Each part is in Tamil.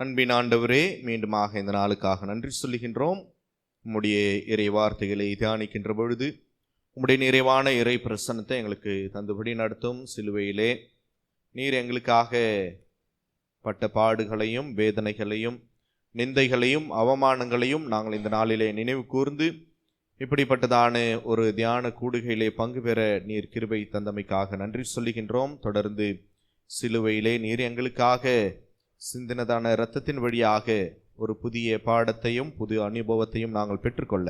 அன்பின் ஆண்டவரே மீண்டுமாக இந்த நாளுக்காக நன்றி சொல்லுகின்றோம். உம்முடைய இறை வார்த்தைகளை தியானிக்கின்ற பொழுது உம்முடைய நிறைவான இறை பிரசன்னத்தை எங்களுக்கு தந்தபடி நடத்தும். சிலுவையிலே நீர் எங்களுக்காக பட்ட பாடுகளையும் வேதனைகளையும் நிந்தைகளையும் அவமானங்களையும் நாங்கள் இந்த நாளிலே நினைவு கூர்ந்து இப்படிப்பட்டதான ஒரு தியான கூடுகையிலே பங்கு பெற நீர் கிருபை தந்தமைக்காக நன்றி சொல்லுகின்றோம். தொடர்ந்து சிலுவையிலே நீர் எங்களுக்காக சிந்தினதான இரத்தத்தின் வழியாக ஒரு புதிய பாடத்தையும் புது அனுபவத்தையும் நாங்கள் பெற்றுக்கொள்ள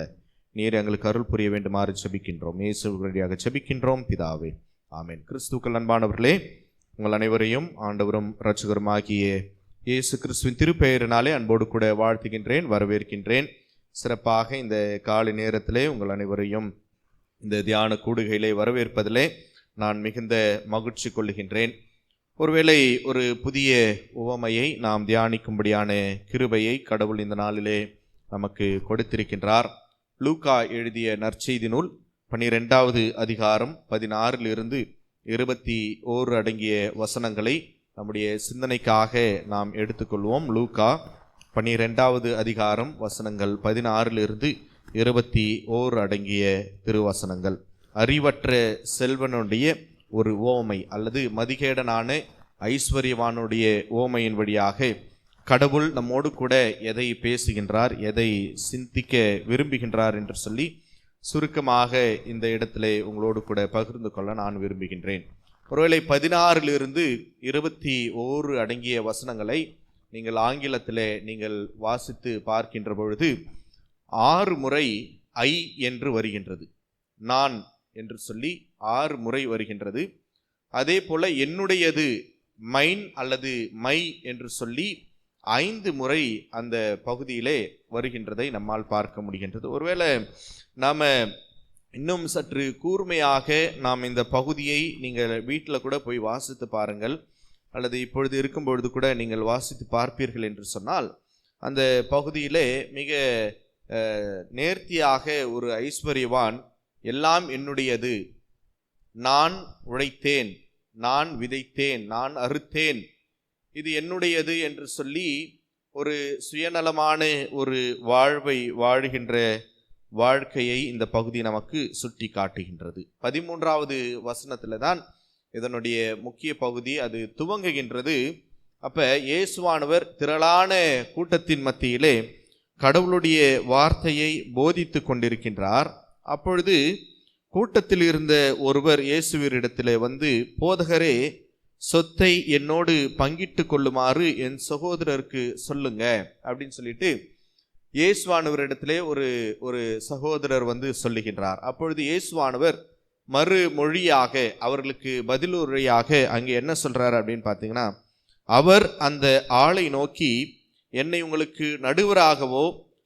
நீர் எங்களுக்கு அருள் புரிய வேண்டுமாறு செபிக்கின்றோம் இயேசு வழியாக செபிக்கின்றோம் பிதாவே ஆமேன். கிறிஸ்துக்கள் அன்பானவர்களே உங்கள் அனைவரையும் ஆண்டவரும் இரட்சகருமாகிய இயேசு கிறிஸ்துவின் திருப்பெயரினாலே அன்போடு கூட வாழ்த்துகின்றேன் வரவேற்கின்றேன். சிறப்பாக இந்த காலை நேரத்திலே உங்கள் அனைவரையும் இந்த தியான கூடுகையிலே வரவேற்பதிலே நான் மிகுந்த மகிழ்ச்சி கொள்ளுகின்றேன். ஒருவேளை ஒரு புதிய உவமையை நாம் தியானிக்கும்படியான கிருபையை கடவுள் இந்த நாளிலே நமக்கு கொடுத்திருக்கின்றார். லூகா எழுதிய நற்செய்தி நூல் பனிரெண்டாவது அதிகாரம் பதினாறிலிருந்து இருபத்தி ஓரு அடங்கிய வசனங்களை நம்முடைய சிந்தனைக்காக நாம் எடுத்துக்கொள்வோம். லூகா பனிரெண்டாவது அதிகாரம் வசனங்கள் பதினாறிலிருந்து இருபத்தி ஓர் அடங்கிய திருவசனங்கள். அறிவற்ற செல்வனுடைய ஒரு ஓமை அல்லது மதிகேடனான ஐஸ்வர்யவானுடைய ஓமையின் வழியாக கடவுள் நம்மோடு கூட எதை பேசுகின்றார் எதை சிந்திக்க விரும்புகின்றார் என்று சொல்லி சுருக்கமாக இந்த இடத்திலே உங்களோடு கூட பகிர்ந்து கொள்ள நான் விரும்புகின்றேன். ஒருவேளை பதினாறிலிருந்து இருபத்தி ஓரு அடங்கிய வசனங்களை நீங்கள் ஆங்கிலத்திலே நீங்கள் வாசித்து பார்க்கின்ற பொழுது ஆறு முறை ஐ என்று வருகின்றது. நான் என்று சொல்லி ஆறு முறை வருகின்றது. அதே போல் என்னுடையது மைன் அல்லது மை என்று சொல்லி ஐந்து முறை அந்த பகுதியிலே வருகின்றதை நம்மால் பார்க்க முடிகின்றது. ஒருவேளை நாம் இன்னும் சற்று கூர்மையாக நாம் இந்த பகுதியை நீங்கள் வீட்டில் கூட போய் வாசித்து பாருங்கள். அல்லது இப்பொழுது இருக்கும் பொழுது கூட நீங்கள் வாசித்து பார்ப்பீர்கள் என்று சொன்னால் அந்த பகுதியிலே மிக நேர்த்தியாக ஒரு ஐஸ்வர்யவான் எல்லாம் என்னுடையது. நான் உழைத்தேன் நான் விதைத்தேன் நான் அறுத்தேன். இது என்னுடையது என்று சொல்லி ஒரு சுயநலமான ஒரு வாழ்வை வாழ்கின்ற வாழ்க்கையை இந்த பகுதி நமக்கு சுட்டி காட்டுகின்றது. பதிமூன்றாவது வசனத்தில் தான் இதனுடைய முக்கிய பகுதி அது துவங்குகின்றது. அப்போ இயேசுவானவர் திரளான கூட்டத்தின் மத்தியிலே கடவுளுடைய வார்த்தையை போதித்து கொண்டிருக்கின்றார். அப்பொழுது கூட்டத்தில் இருந்த ஒருவர் இயேசுவரிடத்தில் வந்து போதகரே சொத்தை என்னோடு பங்கிட்டு கொள்ளுமாறு என் சகோதரருக்கு சொல்லுங்க. அப்படின்னு சொல்லிட்டு இயேசுவானவரிடத்திலே ஒரு ஒரு சகோதரர் வந்து சொல்லுகின்றார். அப்பொழுது இயேசுவானவர் மறுமொழியாக அவர்களுக்கு பதிலுரையாக அங்கே என்ன சொல்றாரு அப்படின்னு பார்த்தீங்கன்னா அவர் அந்த ஆளை நோக்கி என்னை உங்களுக்கு நடுவராகவோ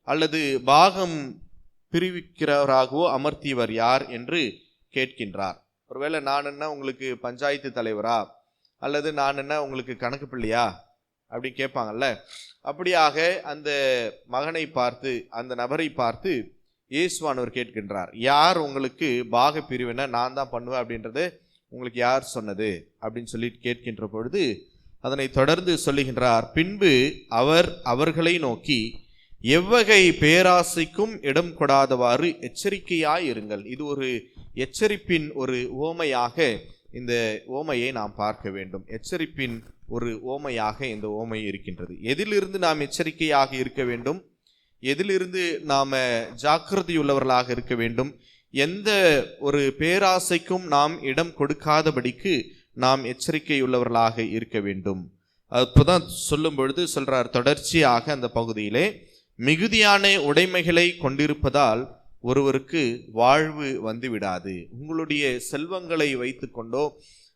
அல்லது பாகம் பிரிவிக்கிறவராகவோ அமர்த்தியவர் யார் என்று கேட்கின்றார். ஒருவேளை நான் என்ன உங்களுக்கு பஞ்சாயத்து தலைவரா? அல்லது நான் என்ன உங்களுக்கு கணக்கு பிள்ளையா? அப்படி கேட்பாங்கல்ல. அப்படியாக அந்த மகனை பார்த்து அந்த நபரை பார்த்து இயேசுவானவர் கேட்கின்றார். யார் உங்களுக்கு பாக பிரிவினை நான் தான் பண்ணுவேன் அப்படின்றது உங்களுக்கு யார் சொன்னது? அப்படின்னு சொல்லி கேட்கின்ற பொழுது அதனை தொடர்ந்து சொல்லுகின்றார். பின்பு அவர் அவர்களை நோக்கி எவ்வகை பேராசைக்கும் இடம் கொடாதவாறு எச்சரிக்கையாய் இருங்கள். இது ஒரு எச்சரிப்பின் ஒரு ஓமையாக இந்த ஓமையை நாம் பார்க்க வேண்டும். எச்சரிப்பின் ஒரு ஓமையாக இந்த ஓமை இருக்கின்றது. எதிலிருந்து நாம் எச்சரிக்கையாக இருக்க வேண்டும்? எதிலிருந்து நாம் ஜாக்கிரதையுள்ளவர்களாக இருக்க வேண்டும்? எந்த ஒரு பேராசைக்கும் நாம் இடம் கொடுக்காதபடிக்கு நாம் எச்சரிக்கையுள்ளவர்களாக இருக்க வேண்டும். அப்போதான் சொல்லும் பொழுது சொல்றார் தொடர்ச்சியாக அந்த பகுதியிலே மிகுதியான உடைமைகளை கொண்டிருப்பதால் ஒருவருக்கு வாழ்வு வந்து விடாது உங்களுடைய செல்வங்களை வைத்துக்கொண்டோ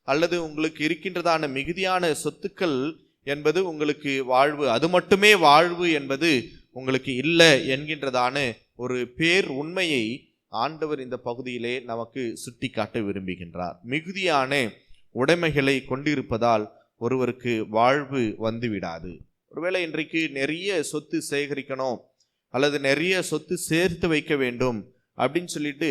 அல்லது உங்களுக்கு இருக்கின்றதான மிகுதியான சொத்துக்கள் என்பது உங்களுக்கு வாழ்வு அது மட்டுமே வாழ்வு என்பது உங்களுக்கு இல்லை என்கின்றதான ஒரு பேர் உண்மையை ஆண்டவர் இந்த பகுதியிலே நமக்கு சுட்டிக்காட்ட விரும்புகின்றார். மிகுதியான உடைமைகளை கொண்டிருப்பதால் ஒருவருக்கு வாழ்வு வந்துவிடாது. ஒருவேளை இன்றைக்கு நிறைய சொத்து சேகரிக்கணும் அல்லது நிறைய சொத்து சேர்த்து வைக்க வேண்டும் அப்படின்னு சொல்லிட்டு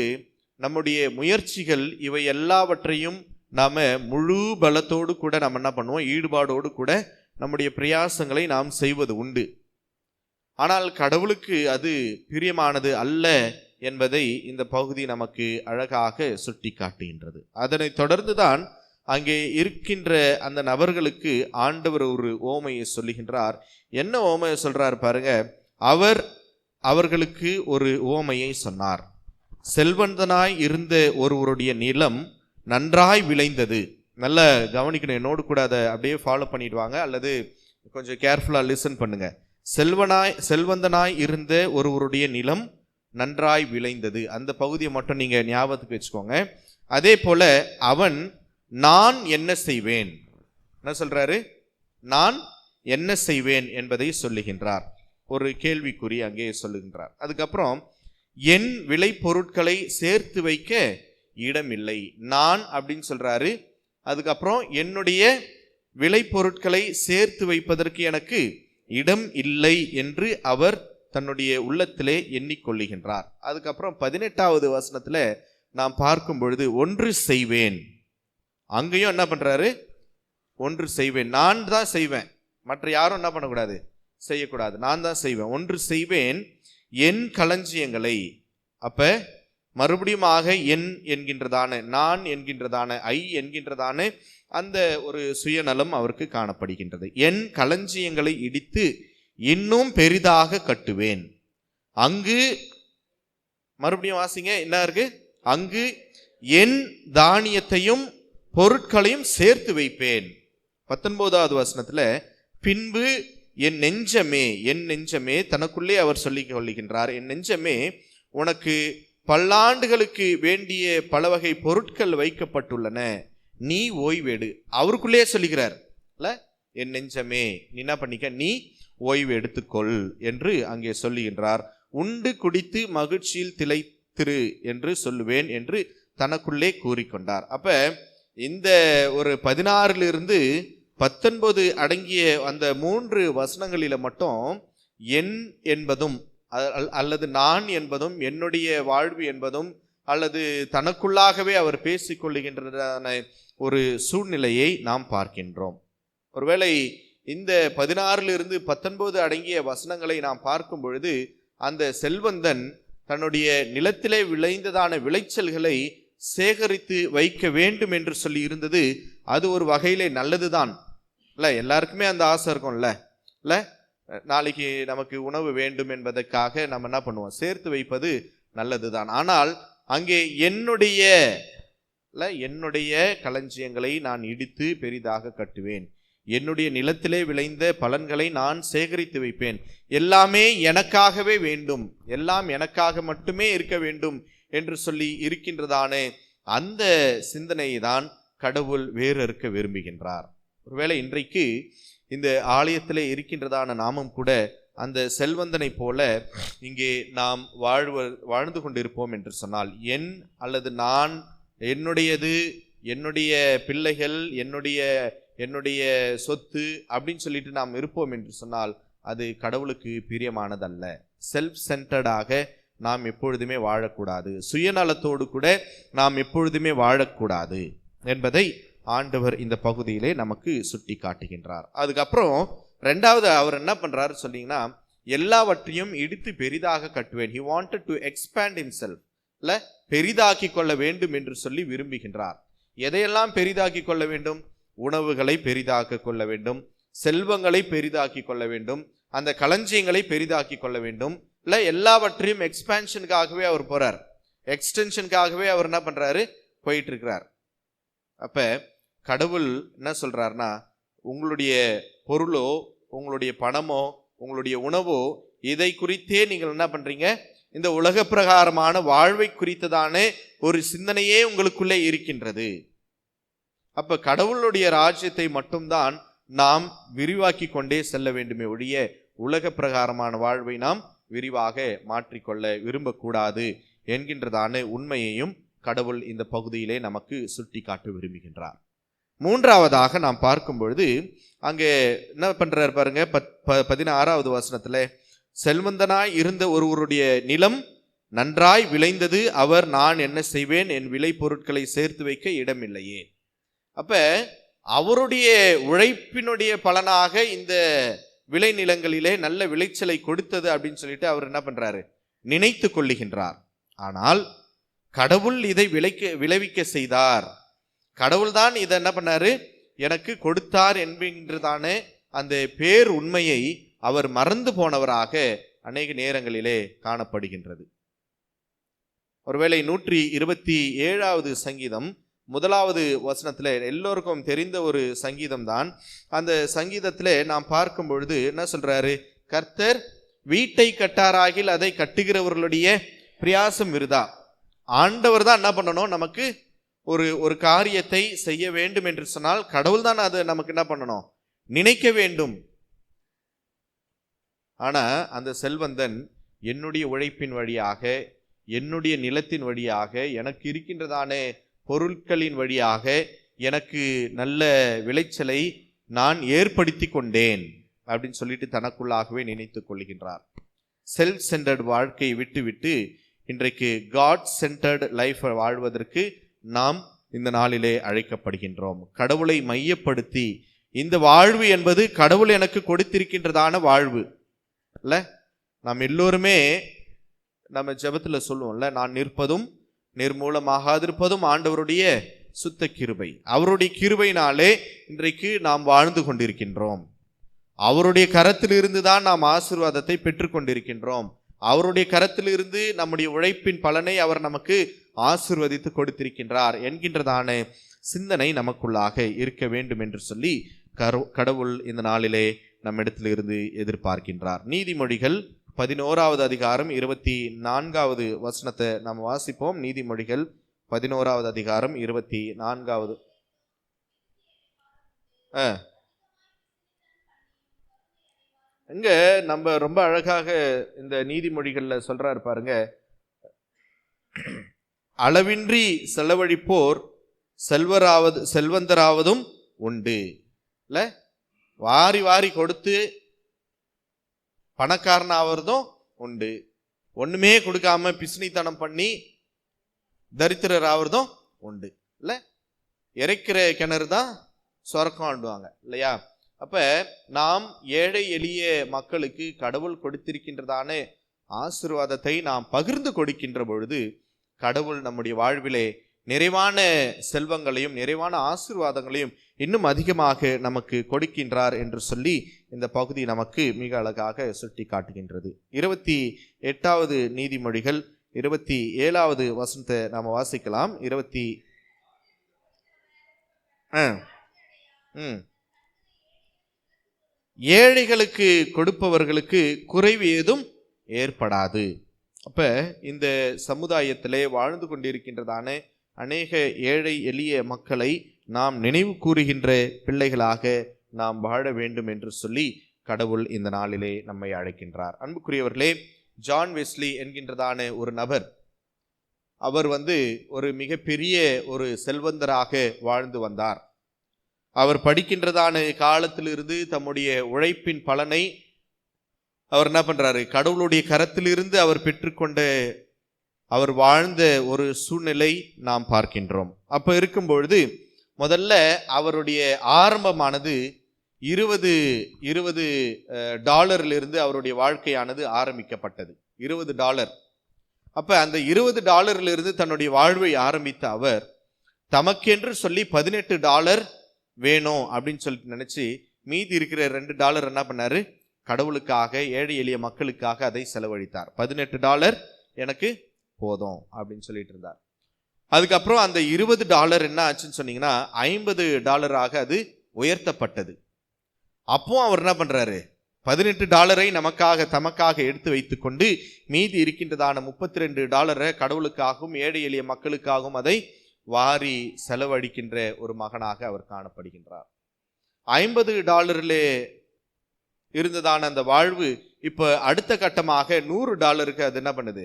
நம்முடைய முயற்சிகள் இவை எல்லாவற்றையும் நாம் முழு பலத்தோடு கூட நம்ம என்ன பண்ணுவோம்? ஈடுபாடோடு கூட நம்முடைய பிரயாசங்களை நாம் செய்வது உண்டு. ஆனால் கடவுளுக்கு அது பிரியமானது அல்ல என்பதை இந்த பகுதி நமக்கு அழகாக சுட்டி காட்டுகின்றது அதனைத் தொடர்ந்துதான் அங்கே இருக்கின்ற அந்த நபர்களுக்கு ஆண்டவர் ஒரு ஓமையை சொல்லுகின்றார். என்ன ஓமையை சொல்றார் பாருங்க. அவர் அவர்களுக்கு ஒரு ஓமையை சொன்னார். செல்வந்தனாய் இருந்த ஒருவருடைய நிலம் நன்றாய் விளைந்தது. நல்ல கவனிக்கணும். என்னோடு கூட அதை அப்படியே ஃபாலோ பண்ணிடுவாங்க. அல்லது கொஞ்சம் கேர்ஃபுல்லாக லிசன் பண்ணுங்க. செல்வனாய் செல்வந்தனாய் இருந்த ஒருவருடைய நிலம் நன்றாய் விளைந்தது. அந்த பகுதியை மட்டும் நீங்கள் ஞாபகத்துக்கு வச்சுக்கோங்க. அதே போல அவன் நான் என்ன செய்வேன்? என்ன சொல்றாரு? நான் என்ன செய்வேன் என்பதை சொல்லுகின்றார். ஒரு கேள்விக்குறி அங்கே சொல்லுகின்றார். அதுக்கப்புறம் என் விளைபொருட்களை சேர்த்து வைக்க இடமில்லை. நான் அப்படின்னு சொல்றாரு. அதுக்கப்புறம் என்னுடைய விளைபொருட்களை சேர்த்து வைப்பதற்கு எனக்கு இடம் இல்லை என்று அவர் தன்னுடைய உள்ளத்திலே எண்ணிக்கொள்ளுகின்றார். அதுக்கப்புறம் பதினெட்டாவது வசனத்தில் நாம் பார்க்கும் பொழுது ஒன்று செய்வேன். அங்கேயும் என்ன பண்ணுறாரு ஒன்று செய்வேன். நான் தான் செய்வேன். மற்ற யாரும் என்ன பண்ணக்கூடாது? செய்யக்கூடாது. நான் தான் செய்வேன். ஒன்று செய்வேன் என் களஞ்சியங்களை. அப்போ மறுபடியும் ஆக என் என்கின்றதான நான் என்கின்றதான ஐ என்கின்றதான அந்த ஒரு சுயநலம் அவருக்கு காணப்படுகின்றது. என் களஞ்சியங்களை இடித்து இன்னும் பெரிதாக கட்டுவேன். அங்கு மறுபடியும் வாசிங்க என்ன இருக்கு? அங்கு என் தானியத்தையும் பொருட்களையும் சேர்த்து வைப்பேன். பத்தொன்பதாவது வசனத்தில் பின்பு என் நெஞ்சமே என் நெஞ்சமே தனக்குள்ளே அவர் சொல்லிக் கொள்ளுகின்றார் என் நெஞ்சமே உனக்கு பல்லாண்டுகளுக்கு வேண்டிய பல வகை பொருட்கள் வைக்கப்பட்டுள்ளன. நீ ஓய்வெடு. அவருக்குள்ளேயே சொல்லுகிறார் இல்லை என் நெஞ்சமே நீ என்ன பண்ணிக்க? நீ ஓய்வு எடுத்துக்கொள் என்று அங்கே சொல்லுகின்றார். உண்டு குடித்து மகிழ்ச்சியில் திளைத்திரு என்று சொல்லுவேன் என்று தனக்குள்ளே கூறிக்கொண்டார். அப்போ இந்த ஒரு பதினாறிலிருந்து பத்தொன்பது அடங்கிய அந்த மூன்று வசனங்களில் மட்டும் என் என்பதும் அல்- அல்லது நான் என்பதும் என்னுடைய வாழ்வு என்பதும் அல்லது தனக்குள்ளாகவே அவர் பேசிக்கொள்ளுகின்றதான ஒரு சூழ்நிலையை நாம் பார்க்கின்றோம். ஒருவேளை இந்த பதினாறிலிருந்து பத்தொன்பது அடங்கிய வசனங்களை நாம் பார்க்கும் பொழுது அந்த செல்வந்தன் தன்னுடைய நிலத்திலே விளைந்ததான விளைச்சல்களை சேகரித்து வைக்க வேண்டும் என்று சொல்லி இருந்தது அது ஒரு வகையிலே நல்லது தான் இல்லை எல்லாருக்குமே அந்த ஆசை இருக்கும்ல? இல்லை நாளைக்கு நமக்கு உணவு வேண்டும் என்பதற்காக நம்ம என்ன பண்ணுவோம்? சேர்த்து வைப்பது நல்லது தான் ஆனால் அங்கே என்னுடைய இல்லை என்னுடைய களஞ்சியங்களை நான் இடித்து பெரிதாக கட்டுவேன். என்னுடைய நிலத்திலே விளைந்த பலன்களை நான் சேகரித்து வைப்பேன். எல்லாமே எனக்காகவே வேண்டும். எல்லாம் எனக்காக மட்டுமே இருக்க வேண்டும். என்று சொல்லி இருக்கின்றதான அந்த சிந்தனையை தான் கடவுள் வேறறுக்க விரும்புகின்றார். ஒருவேளை இன்றைக்கு இந்த ஆலயத்தில் இருக்கின்றதான நாமும் கூட அந்த செல்வந்தனைப் போல இங்கே நாம் வாழ்வ வாழ்ந்து கொண்டிருப்போம் என்று சொன்னால் என் அல்லது நான் என்னுடையது என்னுடைய பிள்ளைகள் என்னுடைய என்னுடைய சொத்து அப்படின்னு சொல்லிட்டு நாம் இருப்போம் என்று சொன்னால் அது கடவுளுக்கு பிரியமானதல்ல. செல்ஃப் சென்டர்டாக நாம் எப்பொழுதுமே வாழக்கூடாது. சுயநலத்தோடு கூட நாம் எப்பொழுதுமே வாழக்கூடாது என்பதை ஆண்டவர் இந்த பகுதியிலே நமக்கு சுட்டி காட்டுகின்றார் அதுக்கப்புறம் ரெண்டாவது அவர் என்ன பண்ணுறாரு சொன்னீங்கன்னா எல்லாவற்றையும் இடித்து பெரிதாக கட்டுவேன். He wanted to expand himself. இல்லை பெரிதாக்கி கொள்ள வேண்டும் என்று சொல்லி விரும்புகின்றார். எதையெல்லாம் பெரிதாக்கி கொள்ள வேண்டும்? உணவுகளை பெரிதாக்க கொள்ள வேண்டும். செல்வங்களை பெரிதாக்கி கொள்ள வேண்டும். அந்த களஞ்சியங்களை பெரிதாக்கி கொள்ள வேண்டும். இல்லை எல்லாவற்றையும் எக்ஸ்பேன்ஷனுக்காகவே அவர் போகிறார் எக்ஸ்டென்ஷனுக்காகவே அவர் என்ன பண்ணுறாரு போயிட்டு இருக்கிறார் கடவுள் என்ன சொல்றாருன்னா உங்களுடைய பொருளோ உங்களுடைய பணமோ உங்களுடைய உணவோ இதை குறித்தே நீங்கள் என்ன பண்ணுறீங்க இந்த உலக பிரகாரமான வாழ்வை குறித்ததான ஒரு சிந்தனையே உங்களுக்குள்ளே இருக்கின்றது. அப்போ கடவுளுடைய ராஜ்யத்தை மட்டும்தான் நாம் விரிவாக்கி கொண்டே செல்ல வேண்டுமே ஒழிய உலக பிரகாரமான வாழ்வை நாம் விரிவாக மாற்றிக்கொள்ள விரும்பக்கூடாது என்கின்றதான உண்மையையும் கடவுள் இந்த பகுதியிலே நமக்கு சுட்டி காட்ட விரும்புகின்றார். மூன்றாவதாக நாம் பார்க்கும் பொழுது அங்கே என்ன பண்ணுறாரு பாருங்க பத் ப- பதினாறாவது வசனத்தில் செல்வந்தனாய் இருந்த ஒருவருடைய நிலம் நன்றாய் விளைந்தது அவர் நான் என்ன செய்வேன் என் விளை பொருட்களை சேர்த்து வைக்க இடமில்லையே. அப்போ அவருடைய உழைப்பினுடைய பலனாக இந்த விளைநிலங்களிலே நல்ல விளைச்சலை கொடுத்தது அப்படின்னு சொல்லிட்டு அவர் என்ன பண்றாரு? நினைத்து கொள்ளுகின்றார். ஆனால் கடவுள் இதை விளைக்க விளைவிக்க செய்தார். கடவுள் தான் இதை என்ன பண்ணாரு? எனக்கு கொடுத்தார் என்கின்றதான அந்த பேர் உண்மையை அவர் மறந்து போனவராக அநேக நேரங்களிலே காணப்படுகின்றது. ஒருவேளை நூற்றி இருபத்தி ஏழாவது சங்கீதம் முதலாவது வசனத்தில் எல்லோருக்கும் தெரிந்த ஒரு சங்கீதம் தான் அந்த சங்கீதத்தில் நாம் பார்க்கும் பொழுது என்ன சொல்கிறாரு கர்த்தர் வீட்டை கட்டாராகில் அதை கட்டுகிறவர்களுடைய பிரயாசம் விருதா? ஆண்டவர் தான் என்ன பண்ணணும்? நமக்கு ஒரு ஒரு காரியத்தை செய்ய வேண்டும் என்று சொன்னால் கடவுள் தான் அதை நமக்கு என்ன பண்ணணும்? நினைக்க வேண்டும். ஆனால் அந்த செல்வந்தன் என்னுடைய உழைப்பின் வழியாக என்னுடைய நிலத்தின் வழியாக எனக்கு இருக்கின்றதானே பொருட்களின் வழியாக எனக்கு நல்ல விளைச்சலை நான் ஏற்படுத்தி கொண்டேன் அப்படின்னு சொல்லிட்டு தனக்குள்ளாகவே நினைத்து கொள்கின்றார். செல்ஃப் சென்டர்ட் வாழ்க்கையை விட்டுவிட்டு இன்றைக்கு காட் சென்டர்ட் லைஃப்பை வாழ்வதற்கு நாம் இந்த நாளிலே அழைக்கப்படுகின்றோம். கடவுளை மையப்படுத்தி இந்த வாழ்வு என்பது கடவுள் எனக்கு கொடுத்திருக்கின்றதான வாழ்வு. இல்லை? நாம் எல்லோருமே நம்ம ஜபத்தில் சொல்லுவோம்ல நான் நிற்பதும் நிர்மூலமாகாதிருப்பதும் ஆண்டவருடைய சுத்த கிருபை. அவருடைய கிருபையினாலே இன்றைக்கு நாம் வாழ்ந்து கொண்டிருக்கின்றோம். அவருடைய கரத்திலிருந்து தான் நாம் ஆசீர்வாதத்தை பெற்றுக்கொண்டிருக்கின்றோம் அவருடைய கரத்திலிருந்து நம்முடைய உழைப்பின் பலனை அவர் நமக்கு ஆசீர்வதித்து கொடுத்திருக்கின்றார் என்கின்றதான சிந்தனை நமக்குள்ளாக இருக்க வேண்டும் என்று சொல்லி கரு- கடவுள் இந்த நாளிலே நம்மிடத்திலிருந்து எதிர்பார்க்கின்றார். நீதிமொழிகள் பதினோராவது அதிகாரம் இருபத்தி நான்காவது வசனத்தை நாம் வாசிப்போம். நீதிமொழிகள் பதினோராவது அதிகாரம் இருபத்தி நான்காவது. ஆ. இங்க நம்ம ரொம்ப அழகாக இந்த நீதிமொழிகள்ல சொல்கிறாரு பாருங்க. அளவின்றி செலவழிப்போர் செல்வராவது செல்வந்தராவதும் உண்டு. இல்ல வாரி வாரி கொடுத்து பணக்காரன் ஆகிறதும் உண்டு. ஒன்றுமே கொடுக்காம பிசினித்தனம் பண்ணி தரித்திரர் ஆகிறதும் உண்டு. இல்லை? இறைக்கிற கிணறு தான் சொரக்கம் ஆண்டுவாங்க இல்லையா? அப்போ நாம் ஏழை எளிய மக்களுக்கு கடவுள் கொடுத்திருக்கின்றதான ஆசீர்வாதத்தை நாம் பகிர்ந்து கொடுக்கின்ற பொழுது கடவுள் நம்முடைய வாழ்விலே நிறைவான செல்வங்களையும் நிறைவான ஆசீர்வாதங்களையும் இன்னும் அதிகமாக நமக்கு கொடுக்கின்றார் என்று சொல்லி இந்த பகுதி நமக்கு மிக அழகாக சுட்டி காட்டுகின்றது இருபத்தி எட்டாவது நீதிமொழிகள் இருபத்தி ஏழாவது வசனத்தை நாம் வாசிக்கலாம். இருபத்தி ஆ ம். ஏழைகளுக்கு கொடுப்பவர்களுக்கு குறைவு ஏதும் ஏற்படாது. அப்போ இந்த சமுதாயத்திலே வாழ்ந்து கொண்டிருக்கின்றதான அநேக ஏழை எளிய மக்களை நாம் நினைவு கூறுகின்ற பிள்ளைகளாக நாம் வாழ வேண்டும் என்று சொல்லி கடவுள் இந்த நாளிலே நம்மை அழைக்கின்றார். அன்புக்குரியவர்களே ஜான் வெஸ்லி என்கின்றதான ஒரு நபர் அவர் வந்து ஒரு மிகப்பெரிய ஒரு செல்வந்தராக வாழ்ந்து வந்தார். அவர் படிக்கின்றதான காலத்திலிருந்து தம்முடைய உழைப்பின் பலனை அவர் என்ன பண்ணுறாரு கடவுளுடைய கரத்திலிருந்து அவர் பெற்றுக்கொண்ட அவர் வாழ்ந்த ஒரு சூழ்நிலை நாம் பார்க்கின்றோம். அப்போ இருக்கும் பொழுது முதல்ல அவருடைய ஆரம்பமானது இருபது இருபது டாலரிலிருந்து அவருடைய வாழ்க்கையானது ஆரம்பிக்கப்பட்டது. இருபது டாலர். அப்போ அந்த இருபது டாலரிலிருந்து தன்னுடைய வாழ்வை ஆரம்பித்த அவர் தமக்கென்று சொல்லி பதினெட்டு டாலர் வேணும் அப்படின்னு சொல்லிட்டு நினச்சி மீதி இருக்கிற ரெண்டு டாலர் என்ன பண்ணார்? கடவுளுக்காக ஏழை எளிய மக்களுக்காக அதை செலவழித்தார். பதினெட்டு டாலர் எனக்கு போதும் அப்படின்னு சொல்லிட்டு இருந்தார். அதுக்கப்புறம் அந்த இருபது டாலர் என்ன ஆச்சுன்னு சொன்னீங்கன்னா ஐம்பது டாலராக அது உயர்த்தப்பட்டது. அப்போ அவர் என்ன பண்ணுறாரு பதினெட்டு டாலரை நமக்காக தமக்காக எடுத்து வைத்துக்கொண்டு மீதி இருக்கின்றதான முப்பத்தி ரெண்டு டாலரை கடவுளுக்காகவும் ஏழை எளிய மக்களுக்காகவும் அதை வாரி செலவழிக்கின்ற ஒரு மகனாக அவர் காணப்படுகின்றார். ஐம்பது டாலரிலே இருந்ததான அந்த வாழ்வு இப்போ அடுத்த கட்டமாக நூறு டாலருக்கு அது என்ன பண்ணுது?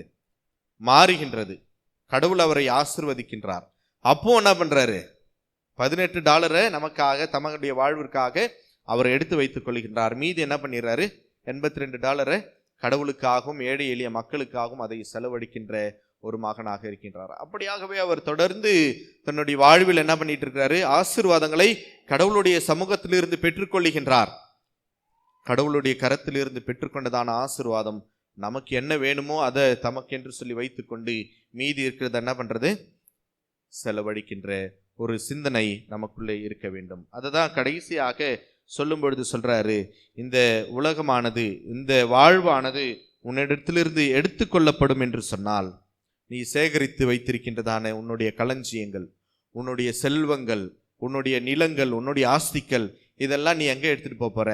மாறுகின்றது. கடவுள் அவரை ஆசிர்வதிக்கின்றார். அப்போ என்ன பண்றாரு? பதினெட்டு டாலரை நமக்காக தமடைய வாழ்விற்காக அவர் எடுத்து வைத்துக் கொள்கின்றார். மீது என்ன பண்ணிடுறாரு? எண்பத்தி ரெண்டு டாலரை கடவுளுக்காகவும் ஏழை எளிய மக்களுக்காகவும் அதை செலவழிக்கின்ற ஒரு மகனாக இருக்கின்றார். அப்படியாகவே அவர் தொடர்ந்து தன்னுடைய வாழ்வில் என்ன பண்ணிட்டு இருக்கிறாரு? ஆசிர்வாதங்களை கடவுளுடைய சமூகத்திலிருந்து பெற்றுக்கொள்ளுகின்றார் கடவுளுடைய கரத்திலிருந்து பெற்றுக்கொண்டதான ஆசிர்வாதம் நமக்கு என்ன வேணுமோ அதை தமக்கென்று சொல்லி வைத்துக்கொண்டு மீதி இருக்கிறத என்ன பண்ணுறது செலவழிக்கின்ற ஒரு சிந்தனை நமக்குள்ளே இருக்க வேண்டும். அதை தான் கடைசியாக சொல்லும் பொழுது சொல்கிறாரு இந்த உலகமானது இந்த வாழ்வானது உன்னிடத்திலிருந்து எடுத்துக்கொள்ளப்படும் என்று சொன்னால் நீ சேகரித்து வைத்திருக்கின்றதான உன்னுடைய களஞ்சியங்கள் உன்னுடைய செல்வங்கள் உன்னுடைய நிலங்கள் உன்னுடைய ஆஸ்திகள் இதெல்லாம் நீ எங்கே எடுத்துகிட்டு போகிற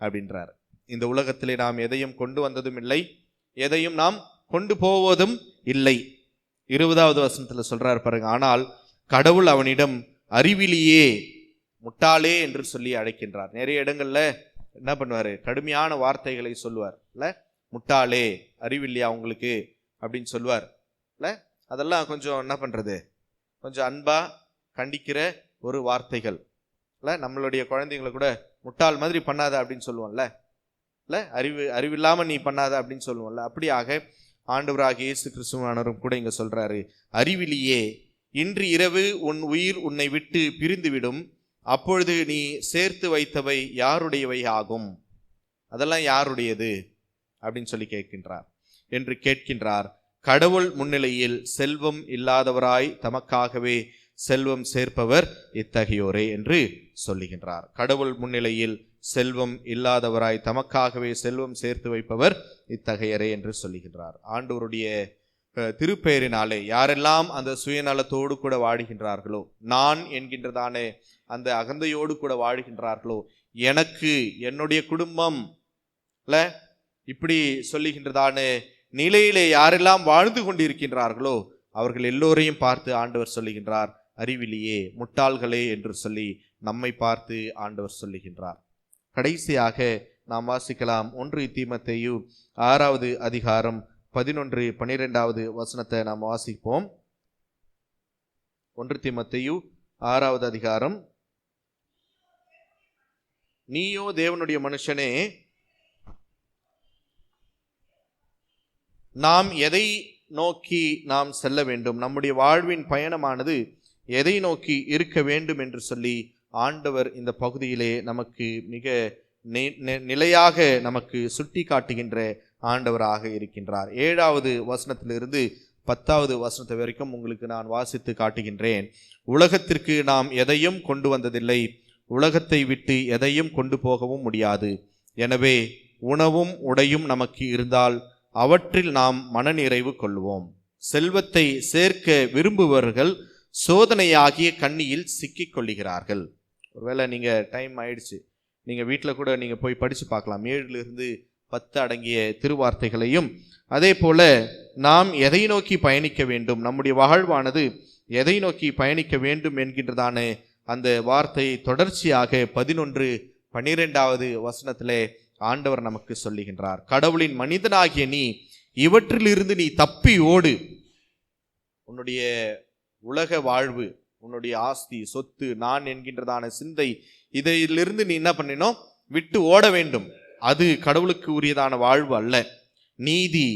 அப்படின்றார். இந்த உலகத்திலே நாம் எதையும் கொண்டு வந்ததும் இல்லை எதையும் நாம் கொண்டு போவதும் இல்லை. இருபதாவது வசனத்தில் சொல்றார் பாருங்க ஆனால் கடவுள் அவனிடம் அறிவிலியே முட்டாளே என்று சொல்லி அழைக்கின்றார். நிறைய இடங்கள்ல என்ன பண்ணுவார்? கடுமையான வார்த்தைகளை சொல்லுவார். இல்லை? முட்டாளே அறிவில்லையா உங்களுக்கு? அப்படின்னு சொல்லுவார். இல்லை? அதெல்லாம் கொஞ்சம் என்ன பண்ணுறது கொஞ்சம் அன்பா கண்டிக்கிற ஒரு வார்த்தைகள். இல்லை? நம்மளுடைய குழந்தைங்களை கூட முட்டாள் மாதிரி பண்ணாத அப்படின்னு சொல்லுவோம்ல? இல்லை அறிவு அறிவில்லாமல் நீ பண்ணாத அப்படின்னு சொல்லுவோம்ல அப்படியாக ஆண்டவராக இயேசு கிறிஸ்துவானவரும் கூட இங்கே சொல்றாரு. அறிவிலியே இன்று இரவு உன் உயிர் உன்னை விட்டு பிரிந்துவிடும். அப்பொழுது நீ சேர்த்து வைத்தவை யாருடையவை ஆகும்? அதெல்லாம் யாருடையது? அப்படின்னு சொல்லி கேட்கின்றார். என்று கேட்கின்றார் கடவுள் முன்னிலையில் செல்வம் இல்லாதவராய் தமக்காகவே செல்வம் சேர்ப்பவர் இத்தகையோரே என்று சொல்லுகின்றார். கடவுள் முன்னிலையில் செல்வம் இல்லாதவராய் தமக்காகவே செல்வம் சேர்த்து வைப்பவர் இத்தகையரே என்று சொல்லுகின்றார். ஆண்டவருடைய திருப்பெயரினாலே யாரெல்லாம் அந்த சுயநலத்தோடு கூட வாழுகின்றார்களோ நான் என்கின்றதானே அந்த அகந்தையோடு கூட வாழுகின்றார்களோ எனக்கு என்னுடைய குடும்பம் இல்ல இப்படி சொல்லுகின்றதான நிலையிலே யாரெல்லாம் வாழ்ந்து கொண்டிருக்கின்றார்களோ அவர்கள் எல்லோரையும் பார்த்து ஆண்டவர் சொல்லுகின்றார் அறிவிலியே முட்டாள்களே என்று சொல்லி நம்மை பார்த்து ஆண்டவர் சொல்லுகின்றார். கடைசியாக நாம் வாசிக்கலாம் ஒன்று தீமத்தையு ஆறாவது அதிகாரம் பதினொன்று பனிரெண்டாவது வசனத்தை நாம் வாசிப்போம். ஒன்று தீமத்தையு ஆறாவது அதிகாரம். நீயோ தேவனுடைய மனுஷனே நாம் எதை நோக்கி நாம் செல்ல வேண்டும்? நம்முடைய வாழ்வின் பயணமானது எதை நோக்கி இருக்க வேண்டும் என்று சொல்லி ஆண்டவர் இந்த பகுதியிலே நமக்கு மிக நிலையாக நமக்கு சுட்டி காட்டுகின்ற ஆண்டவராக இருக்கின்றார். ஏழாவது வசனத்திலிருந்து பத்தாவது வசனத்தை வரைக்கும் உங்களுக்கு நான் வாசித்து காட்டுகின்றேன். உலகத்திற்கு நாம் எதையும் கொண்டு வந்ததில்லை. உலகத்தை விட்டு எதையும் கொண்டு போகவும் முடியாது. எனவே உணவும் உடையும் நமக்கு இருந்தால் அவற்றில் நாம் மனநிறைவு கொள்வோம். செல்வத்தை சேர்க்க விரும்புபவர்கள் சோதனையாகிய கண்ணியில் சிக்கிக் கொள்ளுகிறார்கள். ஒருவேளை நீங்கள் டைம் ஆயிடுச்சு. நீங்கள் வீட்டில் கூட நீங்கள் போய் படித்து பார்க்கலாம். ஏழுல இருந்து பத்து அடங்கிய திருவார்த்தைகளையும். அதே போல் நாம் எதை நோக்கி பயணிக்க வேண்டும்? நம்முடைய வாழ்வானது எதை நோக்கி பயணிக்க வேண்டும் என்கின்றதான அந்த வார்த்தை தொடர்ச்சியாக பதினொன்று பன்னிரெண்டாவது வசனத்திலே ஆண்டவர் நமக்கு சொல்லுகின்றார். கடவுளின் மனிதனாகிய நீ இவற்றிலிருந்து நீ தப்பி ஓடு. உன்னுடைய உலக வாழ்வு உன்னுடைய ஆஸ்தி சொத்து நான் என்கின்றதான சிந்தை இதிலிருந்து நீ என்ன பண்ணினோம் விட்டு ஓட வேண்டும். அது கடவுளுக்கு உரியதான வாழ்வு அல்ல. நீதி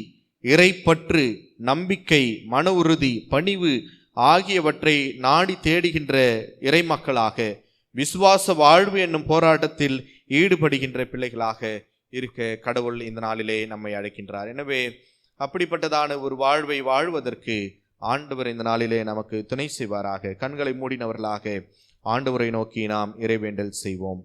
இறைப்பற்று நம்பிக்கை மன உறுதி பணிவு ஆகியவற்றை நாடி தேடுகின்ற இறைமக்களாக விசுவாச வாழ்வு என்னும் போராட்டத்தில் ஈடுபடுகின்ற பிள்ளைகளாக இருக்க கடவுள் இந்த நாளிலே நம்மை அழைக்கின்றார். எனவே அப்படிப்பட்டதான ஒரு வாழ்வை வாழ்வதற்கு ஆண்டவர் இந்த நாளிலே நமக்கு துணை செய்வாராக. கண்களை மூடினவர்களாக ஆண்டவரை நோக்கி நாம் இறைவேண்டல் செய்வோம்.